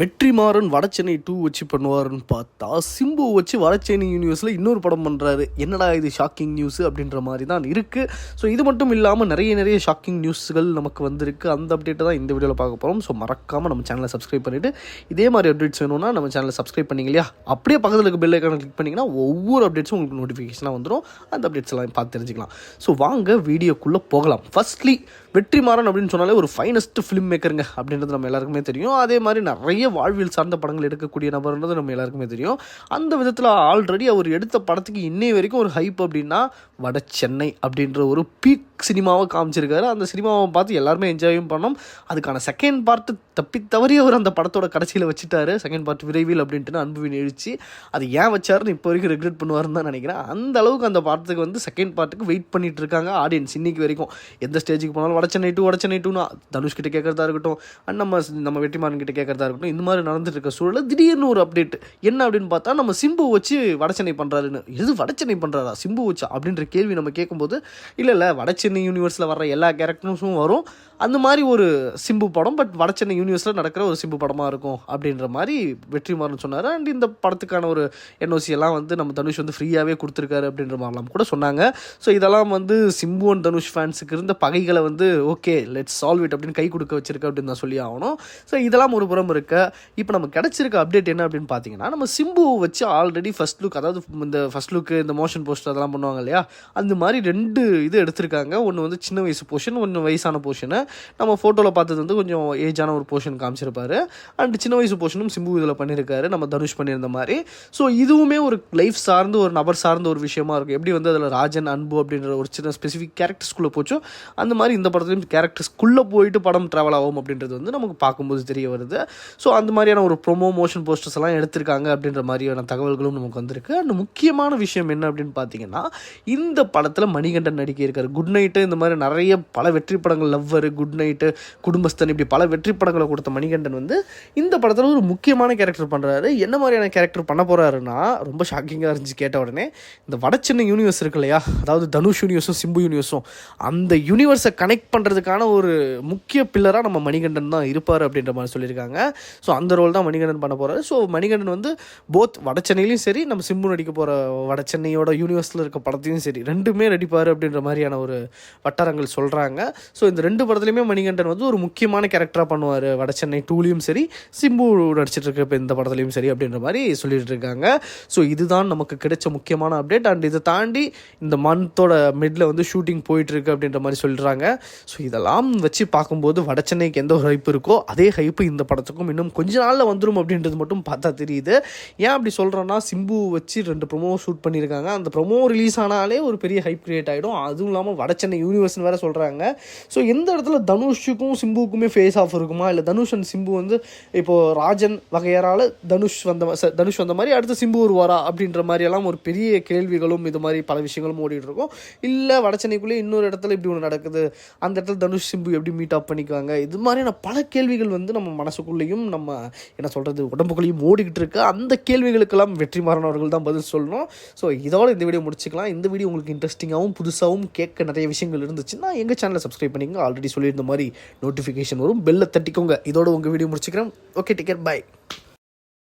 Vetrimaaran Vada Chennai two வச்சு பண்ணுவாருன்னு பார்த்தா சிம்பு வச்சு வடச்சென்னை யூனிவர்ஸில் இன்னொரு படம் பண்ணுறாரு என்னடா இது ஷாக்கிங் நியூஸ் அப்படின்ற மாதிரி தான் இருக்குது ஸோ இது மட்டும் இல்லாமல் நிறைய நிறைய ஷாக்கிங் நியூஸ்கள் நமக்கு வந்திருக்கு. அந்த அப்டேட்டை தான் இந்த வீடியோவில் பார்க்க போகிறோம் ஸோ மறக்காமல் நம்ம சேனலை சப்ஸ்கிரைப் பண்ணிவிட்டு இதே மாதிரி அப்டேட்ஸ் வேணும்னா நம்ம சேனலை சப்ஸ்கிரைப் பண்ணிங்க இல்லையா? அப்படியே பக்கத்தில் இருக்க பெல் ஐக்கான கிளிக் பண்ணிங்கன்னா ஒவ்வொரு அப்டேட்ஸும் உங்களுக்கு நோட்டிஃபிகேஷனாக வந்துடும் அந்த அப்டேட்ஸ் எல்லாம் பார்த்து தெரிஞ்சுக்கலாம். ஸோ வாங்க வீடியோக்குள்ளே போகலாம். ஃபர்ஸ்ட்லி வெற்றிமாறன் அப்படின்னு சொன்னாலே ஒரு ஃபைனஸ்ட் ஃபிலிம் மேக்கருங்க அப்படின்றது நம்ம எல்லாருக்குமே தெரியும். அதே மாதிரி நிறைய வாழ்வியல் சார்ந்த படங்கள் எடுக்கக்கூடிய நபர்ன்றது நம்ம எல்லாருக்குமே தெரியும். அந்த விதத்தில் ஆல்ரெடி அவர் எடுத்த படத்துக்கு இன்னை வரைக்கும் ஒரு ஹைப் அப்படின்னா வட சென்னை அப்படின்ற ஒரு பீக் சினிமாவை காமிச்சிருக்காரு. அந்த சினிமாவை பார்த்து எல்லாருமே என்ஜாயும் பண்ணோம். அதுக்கான செகண்ட் பார்ட்டு தப்பி தவறி அவர் அந்த படத்தோட கடைசியில் வச்சுட்டாரு. செகண்ட் பார்ட் விரைவில் அப்படின்ட்டு அன்புவின் எழுச்சி. அது ஏன் வச்சாருன்னு இப்போ வரைக்கும் ரெக்ரெட் பண்ணுவாருன்னு தான் நினைக்கிறேன். அந்த அளவுக்கு அந்த படத்துக்கு வந்து செகண்ட் பார்ட்டுக்கு வெயிட் பண்ணிட்டு இருக்காங்க ஆடியன்ஸ் இன்னைக்கு வரைக்கும். எந்த ஸ்டேஜுக்கு போனாலும் வடச்சென்னை டூ வடச்சென்னை டூன்னு தனுஷ் கிட்ட கேட்கறதா இருக்கட்டும் அண்ட் நம்ம நம்ம வெற்றிமாறன் கிட்ட கேட்கறதா இருக்கட்டும் இந்த மாதிரி நடந்துட்டு இருக்க சூழலில் திடீர்னு ஒரு அப்டேட் என்ன அப்படின்னு பார்த்தா நம்ம சிம்பு வச்சு வடச்சென்னை பண்ணுறாருன்னு எது வடச்சென்னை பண்ணுறாரா சிம்பு வச்சா? அப்படின்ற கேள்வி நம்ம கேட்கும்போது இல்லை இல்லை வடச்சென்னை யூனிவர்ஸில் வர்ற எல்லா கேரக்டர்ஸும் வரும். அந்த மாதிரி ஒரு சிம்பு படம் பட் வடச்சென்னை யூனிவர்ஸில் நடக்கிற ஒரு சிம்பு படமாக இருக்கும் அப்படின்ற மாதிரி வெற்றிமாறன் சொன்னார். அண்ட் இந்த படத்துக்கான ஒரு என்ஓசி எல்லாம் வந்து நம்ம தனுஷ் வந்து ஃப்ரீயாகவே கொடுத்துருக்காரு அப்படின்ற மாதிரிலாம் கூட சொன்னாங்க. ஸோ இதெல்லாம் வந்து சிம்பு அண்ட் தனுஷ் ஃபேன்ஸுக்கு இருந்த பகைகளை வந்து ஓகே லெட்ஸ் சால்வ் இட் அப்படின்னு கை கொடுக்க வச்சிருக்கு அப்படின்னு தான் சொல்லி ஆகணும். ஸோ இதெல்லாம் ஒரு புறம் இருக்க. இப்போ நம்ம கிடச்சிருக்க அப்டேட் என்ன அப்படின்னு பார்த்தீங்கன்னா நம்ம சிம்பு வச்சு ஆல்ரெடி ஃபஸ்ட் லுக் அதாவது இந்த ஃபஸ்ட் லுக்கு இந்த மோஷன் போஸ்டர் அதெல்லாம் பண்ணுவாங்க இல்லையா? அந்த மாதிரி ரெண்டு இது எடுத்திருக்காங்க. ஒன்று வந்து சின்ன வயசு போர்ஷன் ஒன்று வயசான போர்ஷனு நம்ம ஃபோட்டோவில் பார்த்தது வந்து கொஞ்சம் ஏஜான ஒரு போர்ஷன் காமிச்சிருப்பாரு. அண்ட் சின்ன வயசு போர்ஷனும் சிம்பு இதில் பண்ணியிருக்காரு நம்ம தனுஷ் பண்ணியிருந்த மாதிரி. ஸோ இதுவுமே ஒரு லைஃப் சார்ந்து ஒரு நபர் சார்ந்த ஒரு விஷயமா இருக்கும். எப்படி வந்து அதில் ராஜன் அன்பு அப்படின்ற ஒரு சின்ன ஸ்பெசிஃபிக் கேரக்டர்ஸ்குள்ளே போச்சோ அந்த மாதிரி இந்த படத்துலையும் கேரக்டர்ஸ்குள்ளே போயிட்டு படம் ட்ராவல் ஆகும் அப்படின்றது வந்து நமக்கு பார்க்கும்போது தெரிய வருது. ஸோ அந்த மாதிரியான ஒரு ப்ரொமோ மோஷன் போஸ்டர்ஸ் எல்லாம் எடுத்திருக்காங்க அப்படின்ற மாதிரியான தகவல்களும் நமக்கு வந்திருக்கு. அண்ட் முக்கியமான விஷயம் என்ன அப்படின்னு பார்த்தீங்கன்னா இந்த படத்தில் மணிகண்டன் நடிக்க இருக்கார். குட் நைட் நைட்டு இந்த மாதிரி நிறைய பல வெற்றி படங்கள் லவ்வர் குட் நைட்டு குடும்பஸ்தன் இப்படி பல வெற்றி படங்களை கொடுத்த மணிகண்டன் வந்து இந்த படத்தில் ஒரு முக்கியமான கேரக்டர் பண்ணுறாரு என்ன மாதிரியான கேரக்டர் பண்ண போகிறாருன்னா ரொம்ப ஷாக்கிங்காக இருந்துச்சு கேட்ட உடனே இந்த வடச்சென்னை யூனிவர்ஸ் இருக்கு இல்லையா? அதாவது தனுஷ் யூனிவர்ஸும் சிம்பு யூனிவர்ஸும் அந்த யூனிவர்ஸை கனெக்ட் பண்ணுறதுக்கான ஒரு முக்கிய பில்லராக நம்ம மணிகண்டன் தான் இருப்பார் அப்படின்ற மாதிரி சொல்லியிருக்காங்க. ஸோ அந்த ரோல் தான் மணிகண்டன் பண்ண போகிறாரு ஸோ மணிகண்டன் வந்து போத் வடச்சென்னையிலையும் சரி நம்ம சிம்பு நடிக்க போகிற வடச்சென்னையோட யூனிவர்ஸில் இருக்க படத்தையும் சரி ரெண்டுமே நடிப்பார் அப்படின்ற மாதிரியான ஒரு வட்டாரங்கள் சொல்கிறாங்க ஸோ இந்த ரெண்டு படத்துலையுமே மணிகண்டன் வந்து ஒரு முக்கியமான கேரக்டராக பண்ணுவார். வட சென்னை டூலையும் சரி சிம்பு நடிச்சிட்டு இருக்க இப்போ இந்த படத்துலையும் சரி அப்படின்ற மாதிரி சொல்லிட்டு இருக்காங்க. ஸோ இதுதான் நமக்கு கிடைச்ச முக்கியமான அப்டேட் அண்ட் இதை தாண்டி இந்த மந்தோட மிடில் வந்து ஷூட்டிங் போயிட்டுருக்கு அப்படின்ற மாதிரி சொல்கிறாங்க ஸோ இதெல்லாம் வச்சு பார்க்கும்போது வட சென்னைக்கு எந்த ஒரு ஹைப் இருக்கோ அதே ஹைப்பு இந்த படத்துக்கும் இன்னும் கொஞ்ச நாளில் வந்துடும் அப்படின்றது மட்டும் பார்த்தா தெரியுது. ஏன் அப்படி சொல்கிறேன்னா சிம்பு வச்சு ரெண்டு ப்ரொமோ ஷூட் பண்ணியிருக்காங்க. அந்த ப்ரொமோ ரிலீஸ் ஆனாலே ஒரு பெரிய ஹைப் க்ரியேட் ஆகிடும் அதுவும் இல்லாமல் வட சென்னை யூனிவர்ஸ்னு வேற சொல்கிறாங்க ஸோ எந்த இடத்துல தனுஷுக்கும் சிம்புவுக்குமே ஃபேஸ் ஆஃப் இருக்குமா? இல்லை தனுஷ் அண்ட் சிம்பு வந்து இப்போது ராஜன் வகையறால் தனுஷ் வந்த தனுஷ் வந்த மாதிரி அடுத்து சிம்பு வருவாரா அப்படின்ற மாதிரி எல்லாம் ஒரு பெரிய கேள்விகளும் இது மாதிரி பல விஷயங்களும் ஓடிட்டு இருக்கும். இல்லை வடச்சென்னைக்குள்ளே இன்னொரு இடத்துல இப்படி ஒன்று நடக்குது. அந்த இடத்துல தனுஷ் சிம்பு எப்படி மீட் அப் பண்ணிக்குவாங்க? இது மாதிரியான பல கேள்விகள் வந்து நம்ம மனசுக்குள்ளேயும் நம்ம என்ன சொல்கிறது உடம்புக்குள்ளேயும் ஓடிக்கிட்டு இருக்கு. அந்த கேள்விகளுக்கெல்லாம் வெற்றிமாறன் அவர்கள் தான் பதில் சொல்லணும். ஸோ இதோட இந்த வீடியோ முடிச்சுக்கலாம். இந்த வீடியோ உங்களுக்கு இன்ட்ரெஸ்டிங்காகவும் புதுசாகவும் கேட்க நிறைய விஷயங்கள் இருந்துச்சுன்னா எங்கள் சேனலை சப்ஸ்கிரைப் பண்ணிங்க ஆல்ரெடி சொல்லியிருந்த மாதிரி நோட்டிஃபிகேஷன் வரும். பெல்லை தட்டிக்கோங்க. இதோட உங்கள் வீடியோ முடிச்சுக்கிறேன். Okay ticket by